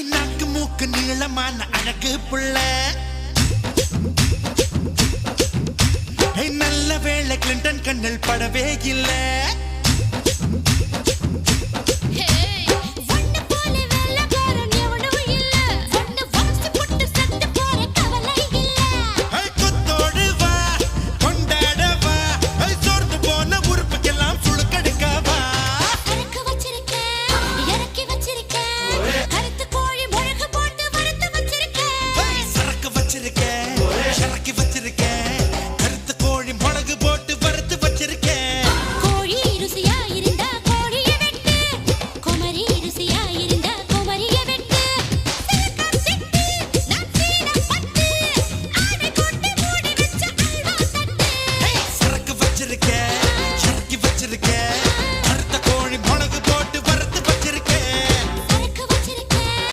நாக்கு மூக்கு நீளமான அழகு புள்ள. நல்ல வேலை கிளிண்டன் கண்ணில் படவே இல்லை. I give like you're